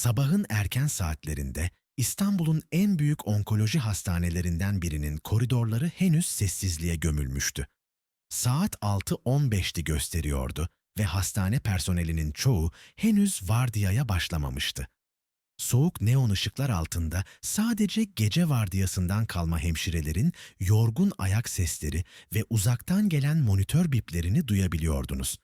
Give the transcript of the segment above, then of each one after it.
Sabahın erken saatlerinde İstanbul'un en büyük onkoloji hastanelerinden birinin koridorları henüz sessizliğe gömülmüştü. Saat 6.15'ti gösteriyordu ve hastane personelinin çoğu henüz vardiyaya başlamamıştı. Soğuk neon ışıklar altında sadece gece vardiyasından kalma hemşirelerin yorgun ayak sesleri ve uzaktan gelen monitör biplerini duyabiliyordunuz.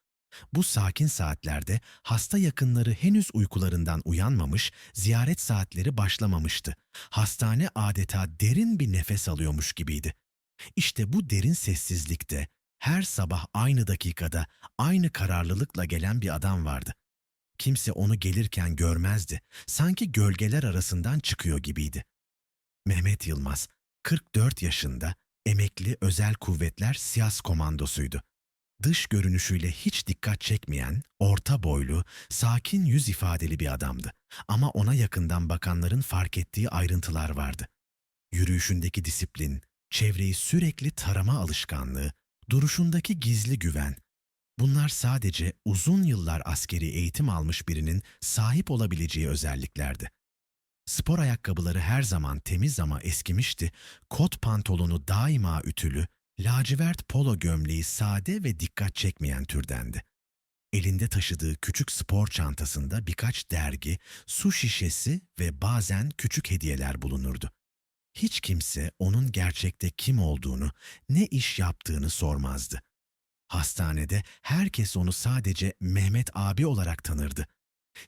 Bu sakin saatlerde hasta yakınları henüz uykularından uyanmamış, ziyaret saatleri başlamamıştı. Hastane adeta derin bir nefes alıyormuş gibiydi. İşte bu derin sessizlikte her sabah aynı dakikada aynı kararlılıkla gelen bir adam vardı. Kimse onu gelirken görmezdi. Sanki gölgeler arasından çıkıyor gibiydi. Mehmet Yılmaz, 44 yaşında, emekli özel kuvvetler siyas komandosuydu. Dış görünüşüyle hiç dikkat çekmeyen, orta boylu, sakin yüz ifadeli bir adamdı. Ama ona yakından bakanların fark ettiği ayrıntılar vardı. Yürüyüşündeki disiplin, çevreyi sürekli tarama alışkanlığı, duruşundaki gizli güven. Bunlar sadece uzun yıllar askeri eğitim almış birinin sahip olabileceği özelliklerdi. Spor ayakkabıları her zaman temiz ama eskimişti, kot pantolonu daima ütülü, lacivert polo gömleği sade ve dikkat çekmeyen türdendi. Elinde taşıdığı küçük spor çantasında birkaç dergi, su şişesi ve bazen küçük hediyeler bulunurdu. Hiç kimse onun gerçekte kim olduğunu, ne iş yaptığını sormazdı. Hastanede herkes onu sadece Mehmet abi olarak tanırdı.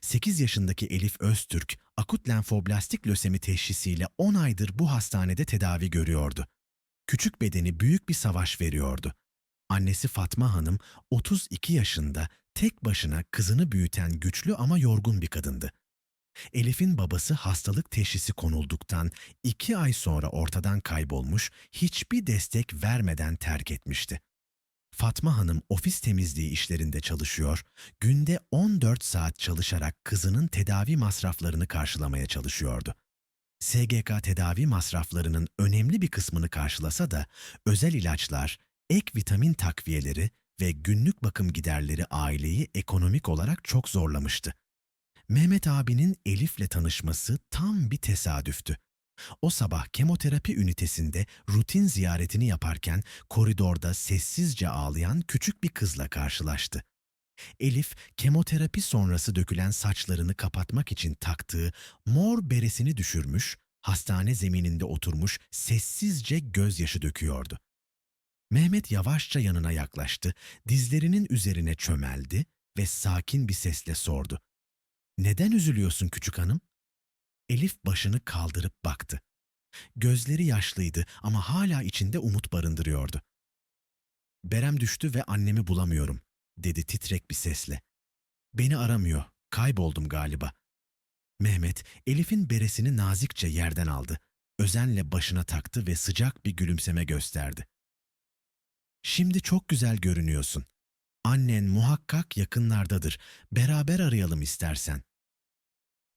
8 yaşındaki Elif Öztürk, akut lenfoblastik lösemi teşhisiyle 10 aydır bu hastanede tedavi görüyordu. Küçük bedeni büyük bir savaş veriyordu. Annesi Fatma Hanım 32 yaşında tek başına kızını büyüten güçlü ama yorgun bir kadındı. Elif'in babası hastalık teşhisi konulduktan iki ay sonra ortadan kaybolmuş, hiçbir destek vermeden terk etmişti. Fatma Hanım ofis temizliği işlerinde çalışıyor, günde 14 saat çalışarak kızının tedavi masraflarını karşılamaya çalışıyordu. SGK tedavi masraflarının önemli bir kısmını karşılasa da özel ilaçlar, ek vitamin takviyeleri ve günlük bakım giderleri aileyi ekonomik olarak çok zorlamıştı. Mehmet abinin Elif'le tanışması tam bir tesadüftü. O sabah kemoterapi ünitesinde rutin ziyaretini yaparken koridorda sessizce ağlayan küçük bir kızla karşılaştı. Elif, kemoterapi sonrası dökülen saçlarını kapatmak için taktığı mor beresini düşürmüş, hastane zemininde oturmuş sessizce gözyaşı döküyordu. Mehmet yavaşça yanına yaklaştı, dizlerinin üzerine çömeldi ve sakin bir sesle sordu. Neden üzülüyorsun küçük hanım? Elif başını kaldırıp baktı. Gözleri yaşlıydı ama hala içinde umut barındırıyordu. Berem düştü ve annemi bulamıyorum, dedi titrek bir sesle. Beni aramıyor, kayboldum galiba. Mehmet, Elif'in beresini nazikçe yerden aldı. Özenle başına taktı ve sıcak bir gülümseme gösterdi. Şimdi çok güzel görünüyorsun. Annen muhakkak yakınlardadır. Beraber arayalım istersen.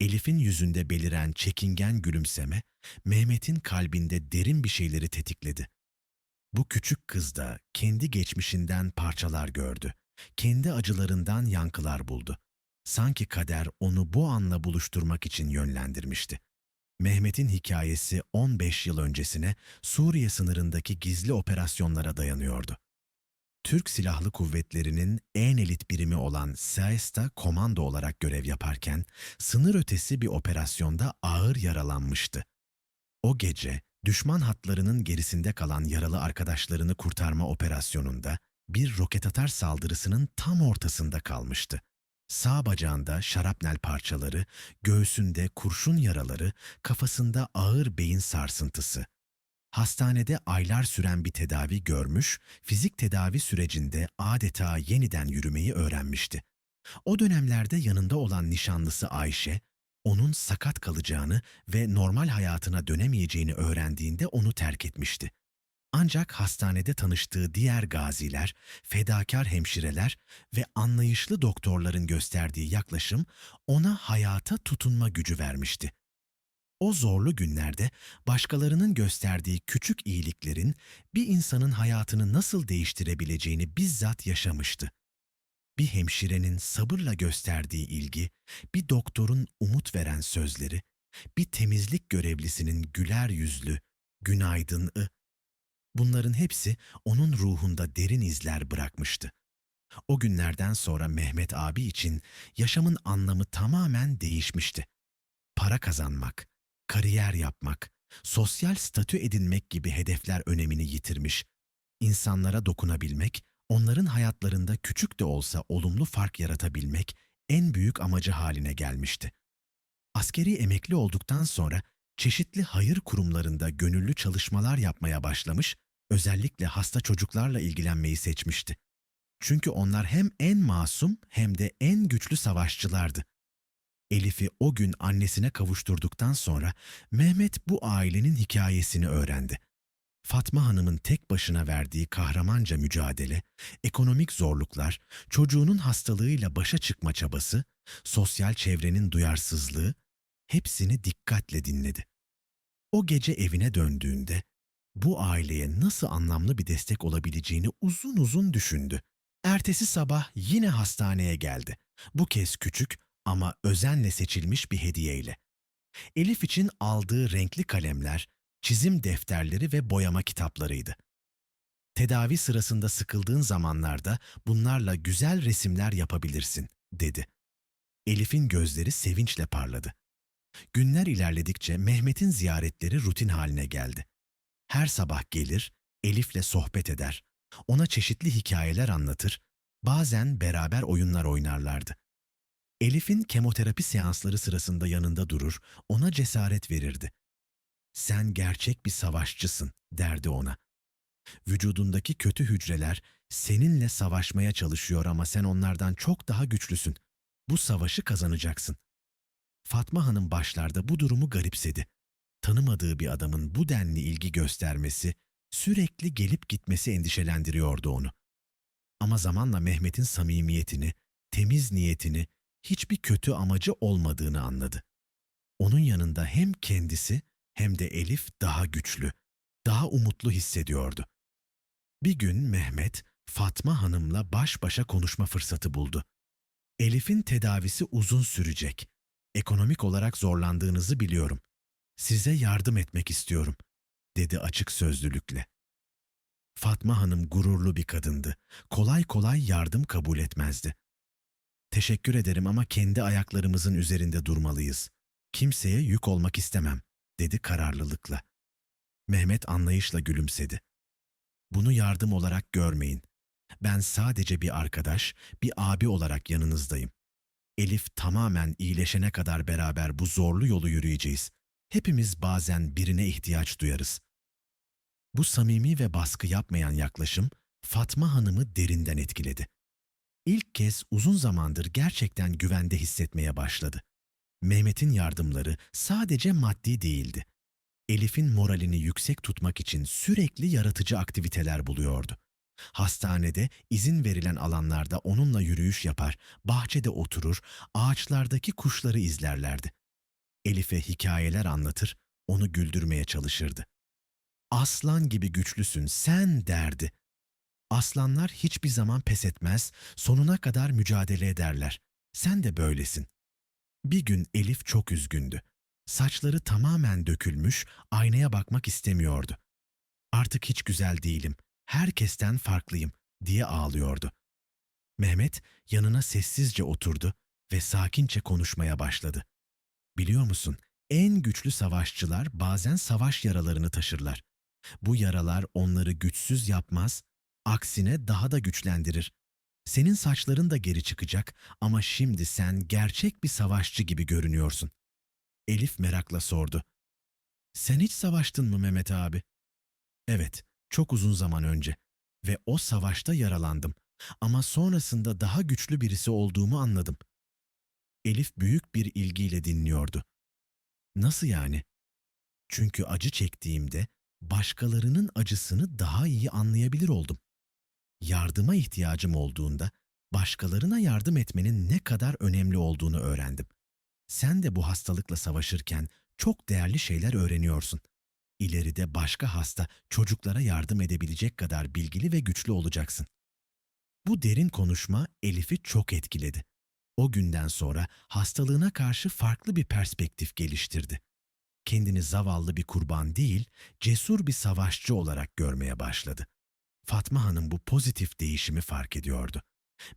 Elif'in yüzünde beliren çekingen gülümseme, Mehmet'in kalbinde derin bir şeyleri tetikledi. Bu küçük kız da kendi geçmişinden parçalar gördü. Kendi acılarından yankılar buldu. Sanki kader onu bu anla buluşturmak için yönlendirmişti. Mehmet'in hikayesi 15 yıl öncesine Suriye sınırındaki gizli operasyonlara dayanıyordu. Türk Silahlı Kuvvetleri'nin en elit birimi olan SAES'ta komando olarak görev yaparken sınır ötesi bir operasyonda ağır yaralanmıştı. O gece düşman hatlarının gerisinde kalan yaralı arkadaşlarını kurtarma operasyonunda bir roket atar saldırısının tam ortasında kalmıştı. Sağ bacağında şarapnel parçaları, göğsünde kurşun yaraları, kafasında ağır beyin sarsıntısı. Hastanede aylar süren bir tedavi görmüş, fizik tedavi sürecinde adeta yeniden yürümeyi öğrenmişti. O dönemlerde yanında olan nişanlısı Ayşe, onun sakat kalacağını ve normal hayatına dönemeyeceğini öğrendiğinde onu terk etmişti. Ancak hastanede tanıştığı diğer gaziler, fedakar hemşireler ve anlayışlı doktorların gösterdiği yaklaşım ona hayata tutunma gücü vermişti. O zorlu günlerde başkalarının gösterdiği küçük iyiliklerin bir insanın hayatını nasıl değiştirebileceğini bizzat yaşamıştı. bir hemşirenin sabırla gösterdiği ilgi, bir doktorun umut veren sözleri, bir temizlik görevlisinin güler yüzlü, günaydın-ı. Bunların hepsi onun ruhunda derin izler bırakmıştı. O günlerden sonra Mehmet abi için yaşamın anlamı tamamen değişmişti. Para kazanmak, kariyer yapmak, sosyal statü edinmek gibi hedefler önemini yitirmiş. İnsanlara dokunabilmek, onların hayatlarında küçük de olsa olumlu fark yaratabilmek en büyük amacı haline gelmişti. Askeri emekli olduktan sonra çeşitli hayır kurumlarında gönüllü çalışmalar yapmaya başlamış, özellikle hasta çocuklarla ilgilenmeyi seçmişti. Çünkü onlar hem en masum hem de en güçlü savaşçılardı. Elif'i o gün annesine kavuşturduktan sonra Mehmet bu ailenin hikayesini öğrendi. Fatma Hanım'ın tek başına verdiği kahramanca mücadele, ekonomik zorluklar, çocuğunun hastalığıyla başa çıkma çabası, sosyal çevrenin duyarsızlığı hepsini dikkatle dinledi. O gece evine döndüğünde bu aileye nasıl anlamlı bir destek olabileceğini uzun uzun düşündü. Ertesi sabah yine hastaneye geldi. Bu kez küçük ama özenle seçilmiş bir hediyeyle. Elif için aldığı renkli kalemler, çizim defterleri ve boyama kitaplarıydı. Tedavi sırasında sıkıldığın zamanlarda bunlarla güzel resimler yapabilirsin, dedi. Elif'in gözleri sevinçle parladı. Günler ilerledikçe Mehmet'in ziyaretleri rutin haline geldi. Her sabah gelir, Elif'le sohbet eder, ona çeşitli hikayeler anlatır, bazen beraber oyunlar oynarlardı. Elif'in kemoterapi seansları sırasında yanında durur, ona cesaret verirdi. Sen gerçek bir savaşçısın, derdi ona. Vücudundaki kötü hücreler seninle savaşmaya çalışıyor ama sen onlardan çok daha güçlüsün. Bu savaşı kazanacaksın. Fatma Hanım başlarda bu durumu garipsedi. Tanımadığı bir adamın bu denli ilgi göstermesi, sürekli gelip gitmesi endişelendiriyordu onu. Ama zamanla Mehmet'in samimiyetini, temiz niyetini, hiçbir kötü amacı olmadığını anladı. Onun yanında hem kendisi hem de Elif daha güçlü, daha umutlu hissediyordu. Bir gün Mehmet, Fatma Hanım'la baş başa konuşma fırsatı buldu. Elif'in tedavisi uzun sürecek. Ekonomik olarak zorlandığınızı biliyorum. Size yardım etmek istiyorum, dedi açık sözlülükle. Fatma Hanım gururlu bir kadındı. Kolay kolay yardım kabul etmezdi. Teşekkür ederim ama kendi ayaklarımızın üzerinde durmalıyız. Kimseye yük olmak istemem, dedi kararlılıkla. Mehmet anlayışla gülümsedi. Bunu yardım olarak görmeyin. Ben sadece bir arkadaş, bir abi olarak yanınızdayım. Elif tamamen iyileşene kadar beraber bu zorlu yolu yürüyeceğiz. Hepimiz bazen birine ihtiyaç duyarız. Bu samimi ve baskı yapmayan yaklaşım Fatma Hanım'ı derinden etkiledi. İlk kez uzun zamandır gerçekten güvende hissetmeye başladı. Mehmet'in yardımları sadece maddi değildi. Elif'in moralini yüksek tutmak için sürekli yaratıcı aktiviteler buluyordu. Hastanede izin verilen alanlarda onunla yürüyüş yapar, bahçede oturur, ağaçlardaki kuşları izlerlerdi. Elif'e hikayeler anlatır, onu güldürmeye çalışırdı. Aslan gibi güçlüsün sen derdi. Aslanlar hiçbir zaman pes etmez, sonuna kadar mücadele ederler. Sen de böylesin. Bir gün Elif çok üzgündü. Saçları tamamen dökülmüş, aynaya bakmak istemiyordu. Artık hiç güzel değilim, herkesten farklıyım diye ağlıyordu. Mehmet yanına sessizce oturdu ve sakince konuşmaya başladı. Biliyor musun, en güçlü savaşçılar bazen savaş yaralarını taşırlar. Bu yaralar onları güçsüz yapmaz, aksine daha da güçlendirir. Senin saçların da geri çıkacak ama şimdi sen gerçek bir savaşçı gibi görünüyorsun. Elif merakla sordu. Sen hiç savaştın mı Mehmet abi? Evet, çok uzun zaman önce ve o savaşta yaralandım ama sonrasında daha güçlü birisi olduğumu anladım. Elif büyük bir ilgiyle dinliyordu. Nasıl yani? Çünkü acı çektiğimde başkalarının acısını daha iyi anlayabilir oldum. Yardıma ihtiyacım olduğunda başkalarına yardım etmenin ne kadar önemli olduğunu öğrendim. Sen de bu hastalıkla savaşırken çok değerli şeyler öğreniyorsun. İleride başka hasta çocuklara yardım edebilecek kadar bilgili ve güçlü olacaksın. Bu derin konuşma Elif'i çok etkiledi. O günden sonra hastalığına karşı farklı bir perspektif geliştirdi. Kendini zavallı bir kurban değil, cesur bir savaşçı olarak görmeye başladı. Fatma Hanım bu pozitif değişimi fark ediyordu.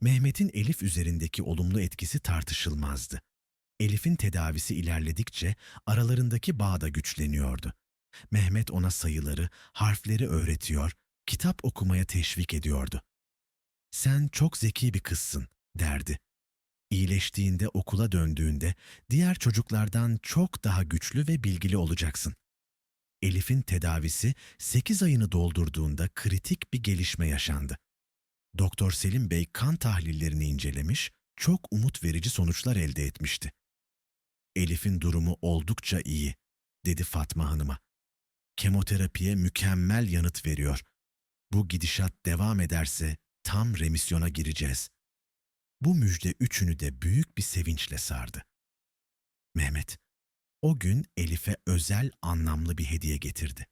Mehmet'in Elif üzerindeki olumlu etkisi tartışılmazdı. Elif'in tedavisi ilerledikçe aralarındaki bağ da güçleniyordu. Mehmet ona sayıları, harfleri öğretiyor, kitap okumaya teşvik ediyordu. Sen çok zeki bir kızsın, derdi. İyileştiğinde okula döndüğünde diğer çocuklardan çok daha güçlü ve bilgili olacaksın. Elif'in tedavisi 8 ayını doldurduğunda kritik bir gelişme yaşandı. Doktor Selim Bey kan tahlillerini incelemiş, çok umut verici sonuçlar elde etmişti. Elif'in durumu oldukça iyi, dedi Fatma Hanım'a. Kemoterapiye mükemmel yanıt veriyor. Bu gidişat devam ederse tam remisyona gireceğiz. Bu müjde üçünü de büyük bir sevinçle sardı. Mehmet, o gün Elif'e özel anlamlı bir hediye getirdi.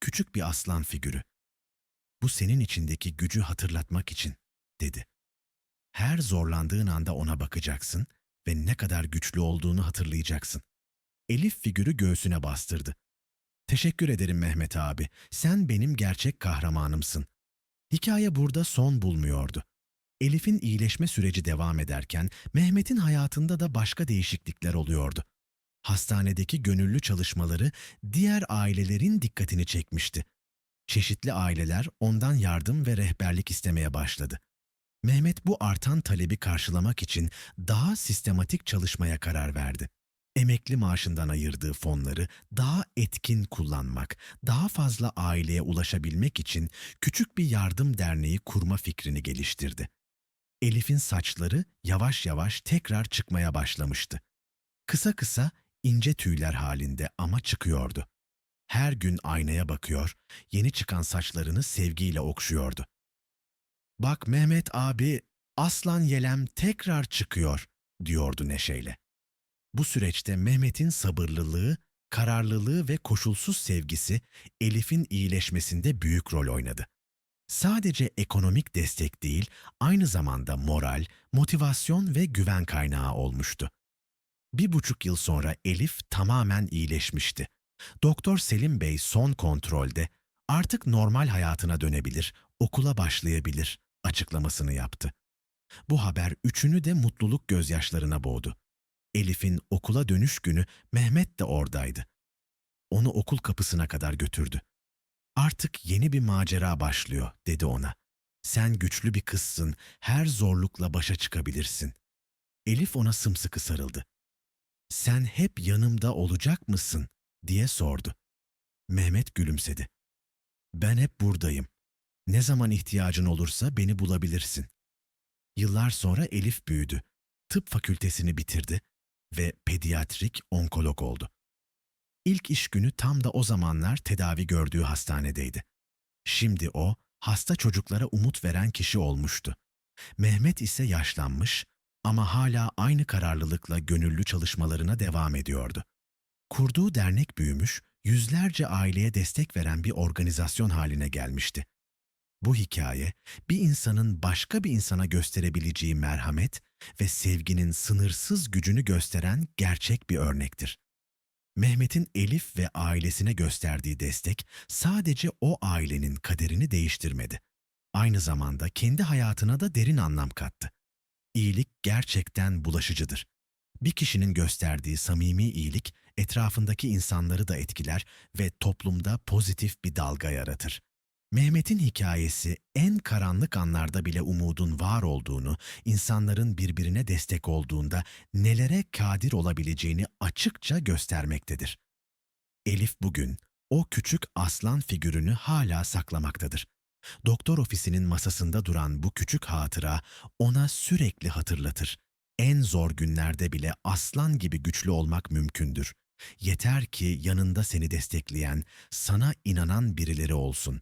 Küçük bir aslan figürü. Bu senin içindeki gücü hatırlatmak için, dedi. Her zorlandığın anda ona bakacaksın ve ne kadar güçlü olduğunu hatırlayacaksın. Elif figürü göğsüne bastırdı. Teşekkür ederim Mehmet abi, sen benim gerçek kahramanımsın. Hikaye burada son bulmuyordu. Elif'in iyileşme süreci devam ederken Mehmet'in hayatında da başka değişiklikler oluyordu. Hastanedeki gönüllü çalışmaları diğer ailelerin dikkatini çekmişti. Çeşitli aileler ondan yardım ve rehberlik istemeye başladı. Mehmet bu artan talebi karşılamak için daha sistematik çalışmaya karar verdi. Emekli maaşından ayırdığı fonları daha etkin kullanmak, daha fazla aileye ulaşabilmek için küçük bir yardım derneği kurma fikrini geliştirdi. Elif'in saçları yavaş yavaş tekrar çıkmaya başlamıştı. Kısa kısa ince tüyler halinde ama çıkıyordu. Her gün aynaya bakıyor, yeni çıkan saçlarını sevgiyle okşuyordu. Bak Mehmet abi, aslan yelem tekrar çıkıyor, diyordu neşeyle. Bu süreçte Mehmet'in sabırlılığı, kararlılığı ve koşulsuz sevgisi Elif'in iyileşmesinde büyük rol oynadı. Sadece ekonomik destek değil, aynı zamanda moral, motivasyon ve güven kaynağı olmuştu. Bir buçuk yıl sonra Elif tamamen iyileşmişti. Doktor Selim Bey son kontrolde artık normal hayatına dönebilir, okula başlayabilir açıklamasını yaptı. Bu haber üçünü de mutluluk gözyaşlarına boğdu. Elif'in okula dönüş günü Mehmet de oradaydı. Onu okul kapısına kadar götürdü. Artık yeni bir macera başlıyor, dedi ona. Sen güçlü bir kızsın, her zorlukla başa çıkabilirsin. Elif ona sımsıkı sarıldı. Sen hep yanımda olacak mısın? diye sordu. Mehmet gülümsedi. Ben hep buradayım. Ne zaman ihtiyacın olursa beni bulabilirsin. Yıllar sonra Elif büyüdü. Tıp fakültesini bitirdi ve pediatrik onkolog oldu. İlk iş günü tam da o zamanlar tedavi gördüğü hastanedeydi. Şimdi o, hasta çocuklara umut veren kişi olmuştu. Mehmet ise yaşlanmış ama hala aynı kararlılıkla gönüllü çalışmalarına devam ediyordu. Kurduğu dernek büyümüş, yüzlerce aileye destek veren bir organizasyon haline gelmişti. Bu hikaye, bir insanın başka bir insana gösterebileceği merhamet ve sevginin sınırsız gücünü gösteren gerçek bir örnektir. Mehmet'in Elif ve ailesine gösterdiği destek sadece o ailenin kaderini değiştirmedi. Aynı zamanda kendi hayatına da derin anlam kattı. İyilik gerçekten bulaşıcıdır. Bir kişinin gösterdiği samimi iyilik etrafındaki insanları da etkiler ve toplumda pozitif bir dalga yaratır. Mehmet'in hikayesi en karanlık anlarda bile umudun var olduğunu, insanların birbirine destek olduğunda nelere kadir olabileceğini açıkça göstermektedir. Elif bugün o küçük aslan figürünü hala saklamaktadır. Doktor ofisinin masasında duran bu küçük hatıra ona sürekli hatırlatır. En zor günlerde bile aslan gibi güçlü olmak mümkündür. Yeter ki yanında seni destekleyen, sana inanan birileri olsun.